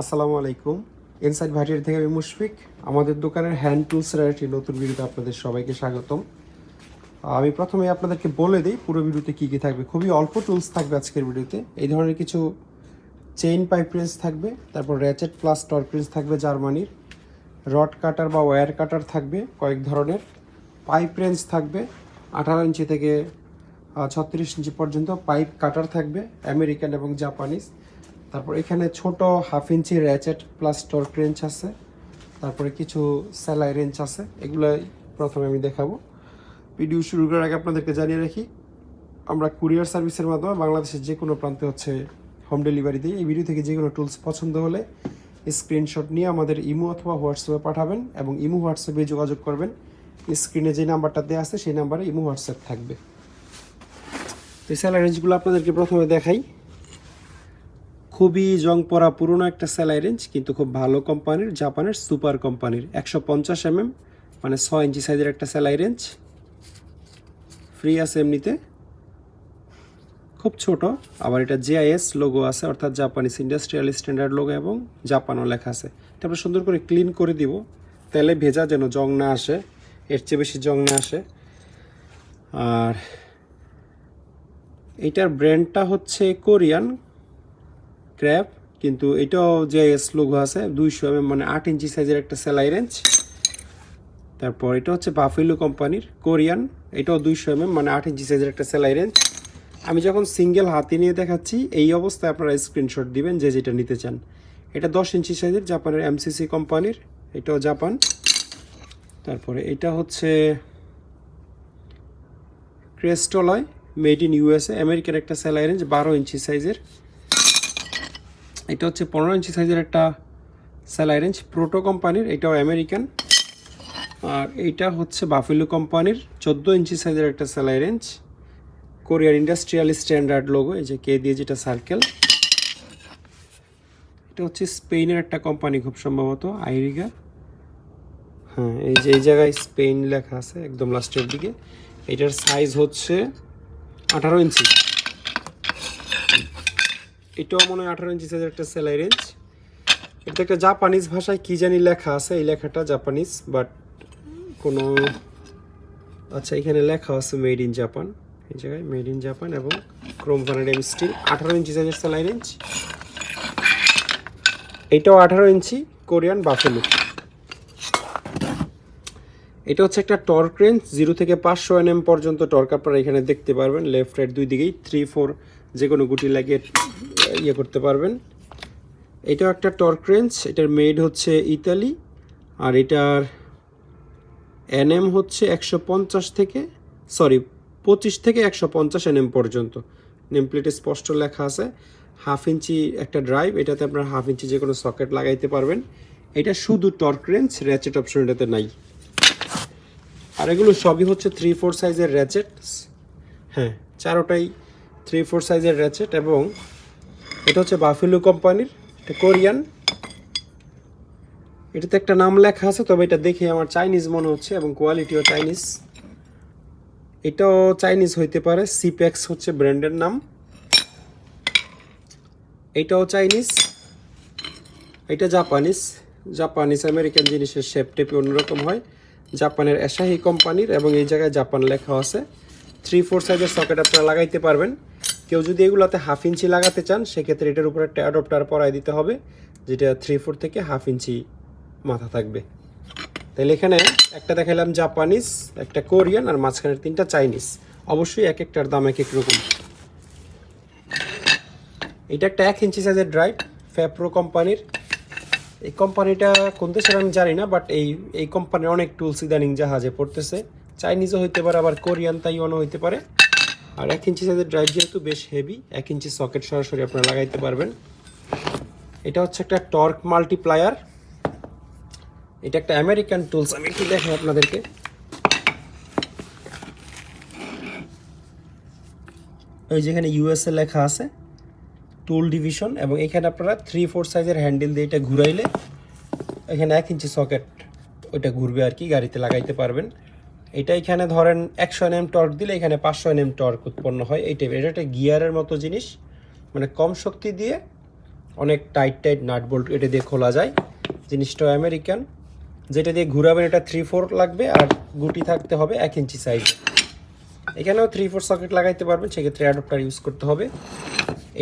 আসসালামু আলাইকুম। ইনসাইড ভাটির থেকে আমি মুশফিক। আমাদের দোকানের হ্যান্ড টুলসের একটি নতুন ভিডিওতে আপনাদের সবাইকে স্বাগতম। আমি প্রথমে আপনাদেরকে বলে দিই, পুরো ভিডিওতে কী কী থাকবে। খুবই অল্প টুলস থাকবে আজকের ভিডিওতে এই ধরনের কিছু চেইন পাইপ রেঞ্জ থাকবে, তারপর র্যাচেট প্লাস টর্ক রেঞ্জ থাকবে জার্মানির। রড কাটার বা ওয়্যার কাটার থাকবে, কয়েক ধরনের। পাইপ রেঞ্জ থাকবে, আঠারো ইঞ্চি থেকে ছত্রিশ ইঞ্চি পর্যন্ত পাইপ কাটার থাকবে আমেরিকান এবং জাপানিজ তারপর এখানে ছোট half inch ratchet plus torque wrench আছে। তারপরে কিছু স্যালাই রেঞ্জ আছে। এগুলো প্রথমে আমি দেখাবো। ভিডিও শুরু করার আগে আপনাদেরকে জানিয়ে রাখি, আমরা কুরিয়ার সার্ভিসের মাধ্যমে বাংলাদেশের যে কোনো প্রান্তে হচ্ছে হোম ডেলিভারি দিই এই ভিডিও থেকে যে কোনো টুলস পছন্দ হলে স্ক্রিনশট নিয়ে আমাদের ইমো অথবা হোয়াটসঅ্যাপে পাঠাবেন এবং ইমো হোয়াটসঅ্যাপে যোগাযোগ করবেন। স্ক্রিনে যে নাম্বারটা দেওয়া আছে, সেই নাম্বারে ইমো হোয়াটসঅ্যাপ থাকবে। তো এই স্যালাই রেঞ্জগুলো আপনাদেরকে প্রথমে দেখাই। খুবই জং পরা পুরনো একটা স্যালাই রেঞ্জ কিন্তু খুব ভালো কোম্পানির জাপানের সুপার কোম্পানির একশো পঞ্চাশ এমএম মানে ছয় ইঞ্চি সাইজের একটা স্যালাই রেঞ্জ ফ্রি আছে এমনিতে। খুব ছোট, আবার এটা জিআইএস লোগো আছে, অর্থাৎ জাপানিজ ইন্ডাস্ট্রিয়াল স্ট্যান্ডার্ড লোগো এবং জাপানও লেখা আছে। তারপরে সুন্দর করে ক্লিন করে দিব, তেলে ভেজা যেন জং না আসে, এর চেয়ে বেশি জং না আসে। আর এটার ব্র্যান্ডটা হচ্ছে কোরিয়ান ক্র্যাব কিন্তু এটাও যে লোগো আছে, দুইশো এম মানে আট ইঞ্চি সাইজের একটা সেলাই রেঞ্জ তারপর এটা হচ্ছে বাফেলো কোম্পানির কোরিয়ান এটাও দুইশো এম মানে আট ইঞ্চি সাইজের একটা সেলাই রেঞ্জ আমি যখন সিঙ্গেল হাতে নিয়ে দেখাচ্ছি, এই অবস্থায় আপনারা স্ক্রিনশট দিবেন যে যেটা নিতে চান। এটা দশ ইঞ্চি সাইজের জাপানের এমসিসি কোম্পানির এটাও জাপান। তারপরে এটা হচ্ছে ক্রেস্টলয় মেড ইন ইউএসএ আমেরিকার একটা সেলাই রেঞ্জ বারো ইঞ্চি সাইজের এটা হচ্ছে পনেরো ইঞ্চি সাইজের একটা সেলাই রেঞ্জ প্রোটো কোম্পানির, এটাও আমেরিকান। আর এইটা হচ্ছে বাফেলো কোম্পানির, চোদ্দ ইঞ্চি সাইজের একটা সেলাই রেঞ্জ। কোরিয়ার ইন্ডাস্ট্রিয়াল স্ট্যান্ডার্ড লোগো এই যে কে দিয়ে যেটা সার্কেল এটা হচ্ছে স্পেনের একটা কোম্পানি খুব সম্ভবত, আইরিগা। হ্যাঁ এই যে এই জায়গায় স্পেন লেখা আছে একদম লাস্টের দিকে। এটার সাইজ হচ্ছে আঠারো ইঞ্চি। এটাও মনে হয় আঠারো ইঞ্চি সাইজের একটা সেলাই রেঞ্জ এটা একটা জাপানিজ ভাষায় কি জানি লেখা আছে, এই লেখাটা জাপানিজ বাট কোনো আচ্ছা এখানে লেখা আছে মেড ইন জাপান এই জায়গায় মেড ইন জাপান এবং ক্রোম ভ্যানাডিয়াম স্টিল আঠারো ইঞ্চি সাইজের সেলাই রেঞ্জ এটাও আঠারো ইঞ্চি কোরিয়ান বাফেলো এটা হচ্ছে একটা টর্ক রেঞ্জ জিরো থেকে পাঁচশো এনএম পর্যন্ত টর্ক আপনারা এখানে দেখতে পারবেন। লেফট রাইট দুই দিকেই থ্রি ফোর যে কোনো গুটি লাগিয়ে ইয়ে করতে পারবেন। এটাও একটা টর্ক রেঞ্জ, এটার মেড হচ্ছে ইতালি, আর এটার এনএম হচ্ছে একশো পঞ্চাশ থেকে, সরি, পঁচিশ থেকে একশো পঞ্চাশ এনএম পর্যন্ত। নেম প্লেটে স্পষ্ট লেখা আছে, হাফ ইঞ্চি একটা ড্রাইভ, এটাতে আপনার হাফ ইঞ্চি যে কোনো সকেট লাগাইতে পারবেন। এটা শুধু টর্ক রেঞ্জ, র্যাচেট অপশন এটাতে নাই। আর এগুলো সবই হচ্ছে থ্রি ফোর সাইজের র্যাচেট হ্যাঁ চারোটাই থ্রি ফোর সাইজের র্যাচেট এবং এটা হচ্ছে বাফেলো কোম্পানির, এটা কোরিয়ান। এটাতে একটা নাম লেখা আছে, তবে এটা দেখে আমার চাইনিজ মনে হচ্ছে এবং কোয়ালিটিও চাইনিজ। এটাও চাইনিজ হইতে পারে সিপ্যাক্স হচ্ছে ব্র্যান্ডের নাম। এটাও চাইনিজ, এটা জাপানিজ। জাপানিজ আমেরিকান জিনিসের শেপ টেপে অন্যরকম হয়। জাপানের অ্যাসাহি কোম্পানির এবং এই জায়গায় জাপান লেখা আছে। থ্রি ফোর সাইজের সকেট আপনারা লাগাইতে পারবেন। কেউ যদি এগুলোতে হাফ ইঞ্চি লাগাতে চান, সেক্ষেত্রে এটার উপরে একটা অ্যাডপ্টার পরাই দিতে হবে, যেটা থ্রি ফোর থেকে হাফ ইঞ্চি মাথা থাকবে। তাহলে এখানে একটা দেখালাম জাপানিজ একটা কোরিয়ান আর মাঝখানের তিনটা চাইনিজ অবশ্যই এক একটার দাম এক এক রকম। এটা একটা এক ইঞ্চি সাইজের ড্রাইভ ফ্যাপ্রো কোম্পানির এই কোম্পানিটা কোন দেশের আমি জানি না বাট এই এই কোম্পানির অনেক টুলস ইদানিং জাহাজে পড়তেছে। চাইনিজও হইতে পারে, আবার কোরিয়ান তাইওয়ানও হইতে পারে। আর এক ইঞ্চি সাইজের ড্রাইভ যেহেতু বেশ হেভি এক ইঞ্চি সকেট সরাসরি আপনারা লাগাইতে পারবেন। এটা হচ্ছে একটা টর্ক মাল্টিপ্লায়ার এটা একটা আমেরিকান টুলস আমি একটু দেখাই আপনাদেরকে। ওই যেখানে ইউএসএ লেখা আছে টুল ডিভিশন এবং এখানে আপনারা থ্রি ফোর সাইজের হ্যান্ডেল দিয়ে এটা ঘুরাইলে এখানে এক ইঞ্চি সকেট ওইটা ঘুরবে আর কি, গাড়িতে লাগাইতে পারবেন। এটা এখানে ধরেন একশো এনএম টর্ক দিলে এখানে পাঁচশো এনএম টর্ক উৎপন্ন হয় এই টাইপের এটা একটা গিয়ারের মতো জিনিস মানে কম শক্তি দিয়ে অনেক টাইট টাইট নাট বোল্ট এটা দিয়ে খোলা যায়। জিনিসটা আমেরিকান, যেটা দিয়ে ঘুরাবেন এটা থ্রি ফোর লাগবে আর গুটি থাকতে হবে এক ইঞ্চি সাইজ এখানেও থ্রি ফোর সকেট লাগাইতে পারবেন, সেক্ষেত্রে অ্যাডপ্টার ইউজ করতে হবে।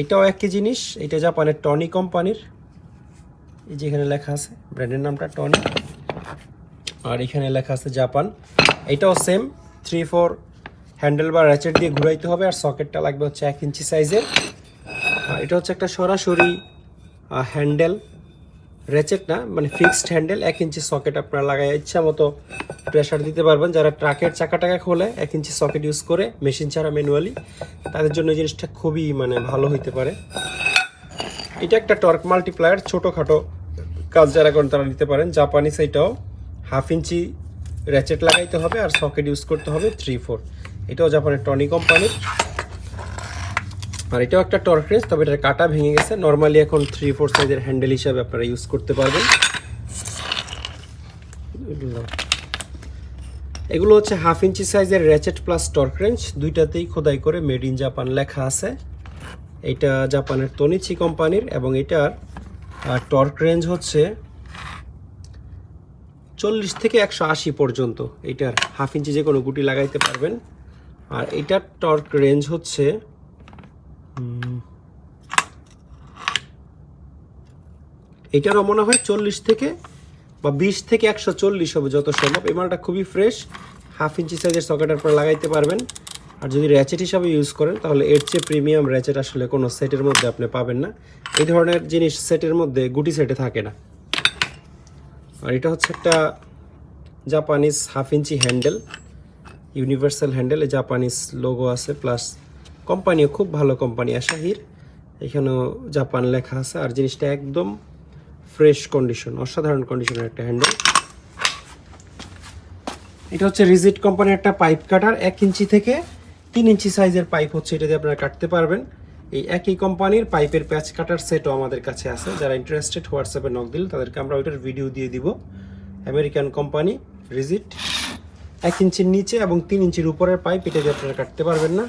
এটাও একই জিনিস, এটা জাপানের টনি কোম্পানির এই যে এখানে লেখা আছে ব্র্যান্ডের নামটা টনি আর এখানে লেখা আছে জাপান। এটাও সেম থ্রি ফোর হ্যান্ডেল বা র্যাচেট দিয়ে ঘুরাইতে হবে আর সকেটটা লাগবে হচ্ছে এক ইঞ্চি সাইজের এটা হচ্ছে একটা সরাসরি হ্যান্ডেল র্যাচেট না মানে ফিক্সড হ্যান্ডেল এক ইঞ্চি সকেট আপনারা লাগাই ইচ্ছা মতো প্রেশার দিতে পারবেন। যারা ট্রাকের চাকাটাকে খোলে, এক ইঞ্চি সকেট ইউজ করে মেশিন ছাড়া ম্যানুয়ালি তাদের জন্য এই জিনিসটা খুবই মানে ভালো হইতে পারে। এটা একটা টর্ক মাল্টিপ্লায়ার ছোটোখাটো কাজ যারা করেন তারা নিতে পারেন। জাপানিস এটাও হাফ ইঞ্চি র্যাচেট লাগাইতে হবে আর সকেট ইউজ করতে হবে থ্রি ফোর এটাও জাপানের টনি কোম্পানির আর এটাও একটা টর্ক রেঞ্জ তবে এটার কাটা ভেঙে গেছে। নর্মালি এখন থ্রি ফোর সাইজের হ্যান্ডেল হিসাবে আপনারা ইউজ করতে পারবেন। এগুলো হচ্ছে হাফ ইঞ্চি সাইজের র্যাচেট প্লাস টর্ক রেঞ্জ দুইটাতেই খোদাই করে মেড ইন জাপান লেখা আছে। এটা জাপানের তনিচি কোম্পানির এবং এটার টর্ক রেঞ্জ হচ্ছে চল্লিশ থেকে একশো আশি পর্যন্ত এটার হাফ ইঞ্চি যে কোনো গুটি লাগাইতে পারবেন। আর এটার টর্ক রেঞ্জ হচ্ছে এটারও মনে হয় চল্লিশ থেকে বা বিশ থেকে একশো চল্লিশ হবে যত সম্ভব। এই মালটা খুবই ফ্রেশ, হাফ ইঞ্চি সাইজের সকেটের পর লাগাইতে পারবেন। আর যদি র্যাচেট হিসাবে ইউজ করেন, তাহলে এর চেয়ে প্রিমিয়াম র্যাচেট আসলে কোনো সেটের মধ্যে আপনি পাবেন না। এই ধরনের জিনিস সেটের মধ্যে গুটি সেটে থাকে না। আর এটা হচ্ছে একটা Japanese half inch handle universal handle Japanese logo আছে প্লাস কোম্পানিও খুব ভালো কোম্পানি আশাহির এখানেও জাপান লেখা আছে, আর জিনিসটা একদম ফ্রেশ কন্ডিশন অসাধারণ কন্ডিশনের একটা হ্যান্ডেল এটা হচ্ছে রিজিট কোম্পানির একটা পাইপ কাটার এক ইঞ্চি থেকে তিন ইঞ্চি সাইজের পাইপ হচ্ছে, এটা দিয়ে আপনারা কাটতে পারবেন। এই একই কোম্পানির পাইপের প্যাচ কাটার সেটও আমাদের কাছে আছে। যারা ইন্টারেস্টেড হোয়াটসঅ্যাপে নক দিল তাদেরকে আমরা ওইটার ভিডিও দিয়ে দিব। আমেরিকান কোম্পানি রিজিট এক ইঞ্চির নিচে এবং তিন ইঞ্চির উপরের পাইপ, এটা দিয়ে আপনারা কাটতে পারবেন না।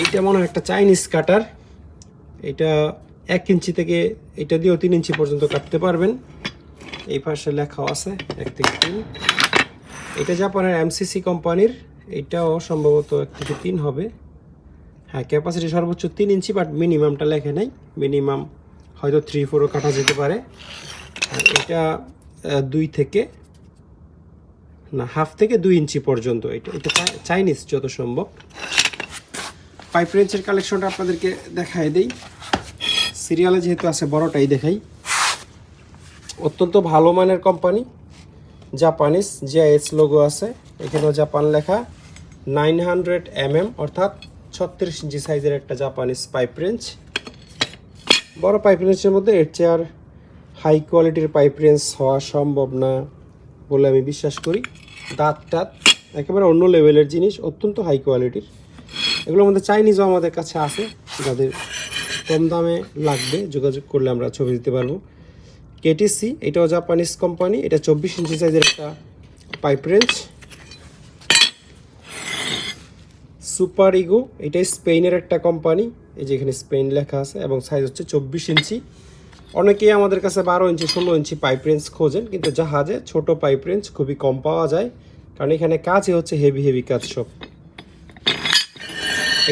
এইটা মনে হয় একটা চাইনিজ কাটার এটা এক ইঞ্চি থেকে এটা দিয়েও তিন ইঞ্চি পর্যন্ত কাটতে পারবেন। এই পাশে লেখা আছে, এক থেকে তিন। এটা জাপানের এমসিসি কোম্পানির এটাও সম্ভবত এক থেকে তিন হবে। হ্যাঁ ক্যাপাসিটি সর্বোচ্চ তিন ইঞ্চি বাট মিনিমামটা লেখে নেই। মিনিমাম হয়তো থ্রি ফোরও কাটা যেতে পারে। এটা দুই থেকে, না হাফ থেকে দুই ইঞ্চি পর্যন্ত। এটা এটা চাই- চাইনিজ যত সম্ভব। পাইপ রেঞ্চের কালেকশনটা আপনাদেরকে দেখাই দেই। সিরিয়ালে যেহেতু আছে, বড়টাই দেখাই। অত্যন্ত ভালো মানের কোম্পানি জাপানিজ জিআইএস লোগো আছে। এখানেও জাপান লেখা। নাইন হান্ড্রেড এম অর্থাৎ ছত্রিশ ইঞ্চি সাইজের একটা জাপানিজ পাইপ রেঞ্জ বড় পাইপ রেঞ্জের মধ্যে এর চেয়ে আর হাই কোয়ালিটির পাইপ রেঞ্জ হওয়া সম্ভব না বলে আমি বিশ্বাস করি। দাঁত টাত, একেবারে অন্য লেভেলের জিনিস, অত্যন্ত হাই কোয়ালিটির এগুলোর মধ্যে চাইনিজও আমাদের কাছে আছে, যাদের কম দামে লাগবে, যোগাযোগ করলে আমরা ছবি দিতে পারব। কেটিসি এটাও জাপানিজ কোম্পানি এটা চব্বিশ ইঞ্চি সাইজের একটা পাইপ রেঞ্জ সুপার ইগো, এটা স্পেনের একটা কোম্পানি, এই যে এখানে স্পেন লেখা আছে এবং সাইজ হচ্ছে চব্বিশ ইঞ্চি। অনেকেই আমাদের কাছে বারো ইঞ্চি, ষোলো ইঞ্চি পাইপ রেঞ্জ খোঁজেন, কিন্তু জাহাজে ছোট পাইপ রেঞ্জ খুবই কম পাওয়া যায়, কারণ এখানে কাজই হচ্ছে হেভি হেভি কাজ সব।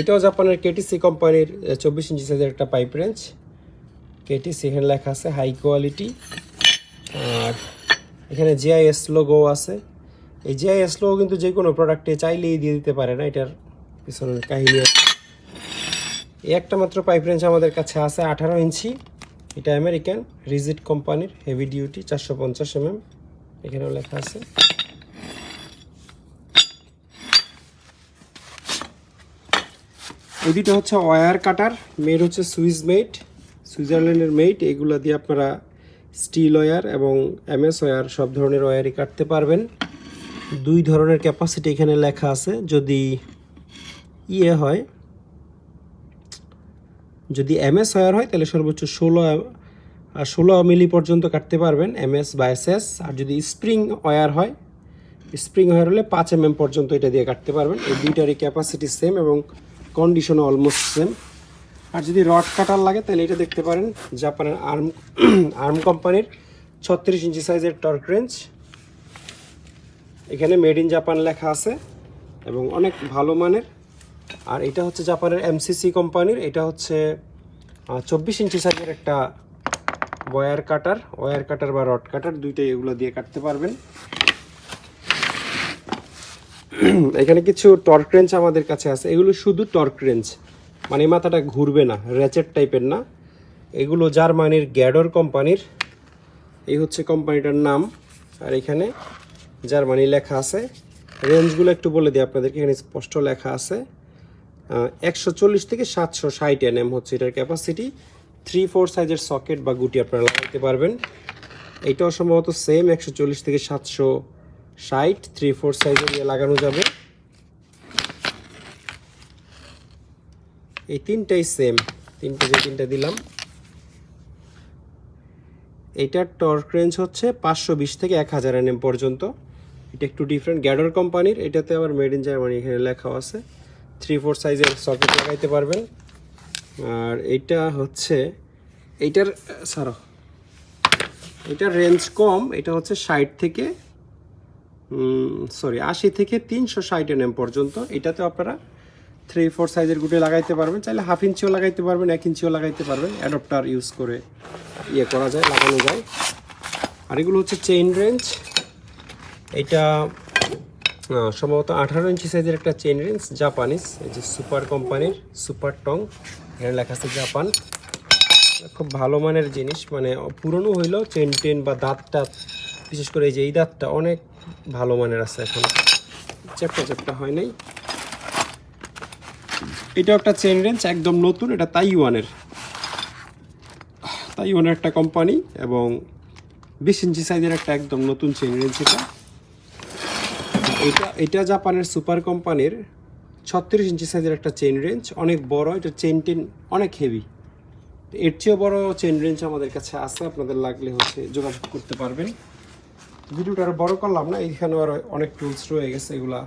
এটাও জাপানের কেটিসি কোম্পানির চব্বিশ ইঞ্চি সাইজের একটা পাইপ রেঞ্জ কেটিসি এখানে লেখা আছে হাই কোয়ালিটি আর এখানে জিআইএস লোগো আছে। এই জিআইএস লোগো কিন্তু যে কোনো প্রোডাক্টে চাইলেই দিয়ে দিতে পারে না, এটার পিছনের কাহিনী আছে। এই একটা মাত্র পাইপ রেঞ্জ আমাদের কাছে আছে আঠারো ইঞ্চি। এটা আমেরিকান রিজিট কোম্পানির হেভি ডিউটি চারশো পঞ্চাশ এমএম। এখানেও লেখা আছে। এই দুটো হচ্ছে ওয়ার কাটার মেড হচ্ছে সুইস মেড সুইজারল্যান্ডের মেড এগুলো দিয়ে আপনারা স্টিল ওয়ার এবং এমএস ওয়ার সব ধরনের ওয়ারই কাটতে পারবেন। দুই ধরনের ক্যাপাসিটি এখানে লেখা আছে। যদি ইয়ে হয়, যদি এমএস ওয়্যার হয়, তাহলে সর্বোচ্চ ষোলো ষোলো মিলি পর্যন্ত কাটতে পারবেন এমএস বা এস এস আর যদি স্প্রিং ওয়্যার হয়, স্প্রিং ওয়ার হলে পাঁচ এমএম পর্যন্ত এটা দিয়ে কাটতে পারবেন। এই দুইটারই ক্যাপাসিটি সেম এবং কন্ডিশনও অলমোস্ট সেম আর যদি রড কাটার লাগে, তাহলে এটা দেখতে পারেন, জাপানের আর্ম আর্ম কোম্পানির ছত্রিশ ইঞ্চি সাইজের টর্ক রেঞ্জ এখানে মেড ইন জাপান লেখা আছে, এবং অনেক ভালো মানের। আর এটা হচ্ছে জাপানের এমসিসি কোম্পানির, এটা হচ্ছে চব্বিশ ইঞ্চি সাইজের একটা ওয়ার কাটার ওয়ার কাটার বা রড কাটার দুইটাই এগুলো দিয়ে কাটতে পারবেন। এখানে কিছু টর্ক রেঞ্জ আমাদের কাছে আছে। এগুলো শুধু টর্ক রেঞ্জ মানে মাথাটা ঘুরবে না র্যাচেট টাইপের না। এগুলো জার্মানির গ্যাডর কোম্পানির। এই হচ্ছে কোম্পানিটার নাম। আর এখানে জার্মানি লেখা আছে। রেঞ্জগুলো একটু বলে দিই আপনাদেরকে, এখানে স্পষ্ট লেখা আছে। একশো চল্লিশ থেকে সাতশো ষাট এনএম হচ্ছে এটার ক্যাপাসিটি থ্রি ফোর সাইজের সকেট বা গুটি আপনারা লাগাইতে পারবেন। এইটাও সম্ভবত সেম একশো চল্লিশ থেকে সাতশো ষাট। থ্রি ফোর সাইজের ইয়ে লাগানো যাবে। এই তিনটাই সেম তিনটে যে তিনটা দিলাম। এইটার টর্ক রেঞ্জ হচ্ছে পাঁচশো বিশ থেকে এক হাজার এনএম পর্যন্ত। এটা একটু ডিফারেন্ট গ্যাডর কোম্পানির এটাতে আবার মেড ইন জার্মানি এখানে লেখাও আছে। থ্রি ফোর সাইজের সকেট লাগাইতে পারবেন। আর এইটা হচ্ছে, এইটার, সারো এটার রেঞ্জ কম, এটা হচ্ছে ষাট থেকে সরি আশি থেকে তিনশো ষাট এনএম পর্যন্ত। এটাতে আপনারা থ্রি ফোর সাইজের গুটে লাগাইতে পারবেন। চাইলে হাফ ইঞ্চিও লাগাইতে পারবেন, এক ইঞ্চিও লাগাইতে পারবেন। অ্যাডপ্টার ইউজ করে ইয়ে করা যায়, লাগানো যায়। আর এগুলো হচ্ছে চেইন রেঞ্জ এটা সম্ভবত আঠারো ইঞ্চি সাইজের একটা চেন রেঞ্জ জাপানিজ এই যে সুপার কোম্পানির সুপার টং এখানে লেখা আছে জাপান খুব ভালো মানের জিনিস মানে পুরনো হইলেও চেন টেন বা দাঁত টাত বিশেষ করে এই যে এই দাঁতটা অনেক ভালো মানের আছে এখন। চ্যাপটা চ্যাপটা হয় নাই। এটা একটা চেন রেঞ্জ একদম নতুন, এটা তাইওয়ানের। তাইওয়ানের একটা কোম্পানি এবং বিশ ইঞ্চি সাইজের একটা একদম নতুন চেন রেঞ্জ এটা। এটা এটা জাপানের সুপার কোম্পানির ছত্রিশ ইঞ্চি সাইজের একটা চেন রেঞ্জ অনেক বড় এটা চেন টেন অনেক হেভি এর চেয়েও বড় চেন রেঞ্জ আমাদের কাছে আছে আপনাদের লাগলে হচ্ছে যোগাযোগ করতে পারবেন। ভিডিওটা আরও বড় করলাম না এইখানে আরও অনেক টুলস রয়ে গেছে এগুলা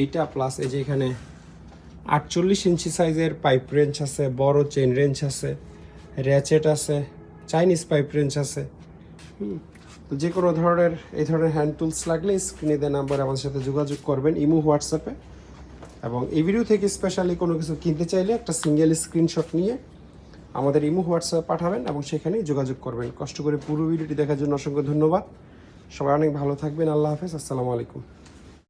এইটা প্লাস এই যে এখানে আটচল্লিশ ইঞ্চি সাইজের পাইপ রেঞ্জ আছে বড় চেন রেঞ্জ আছে র্যাচেট আছে চাইনিজ পাইপ রেঞ্জ আছে। হুম, তো যে কোনো ধরনের, এই ধরনের হ্যান্ড টুলস লাগলে স্ক্রিনে দেওয়া নাম্বার আমাদের সাথে যোগাযোগ করবেন, ইমো হোয়াটসঅ্যাপে এবং এই ভিডিও থেকে স্পেশালি কোনো কিছু কিনতে চাইলে একটা সিঙ্গেল স্ক্রিনশট নিয়ে আমাদের ইমো হোয়াটসঅ্যাপে পাঠাবেন এবং সেখানেই যোগাযোগ করবেন। কষ্ট করে পুরো ভিডিওটি দেখার জন্য অসংখ্য ধন্যবাদ। সবাই অনেক ভালো থাকবেন। আল্লাহ হাফেজ। আসসালামু আলাইকুম।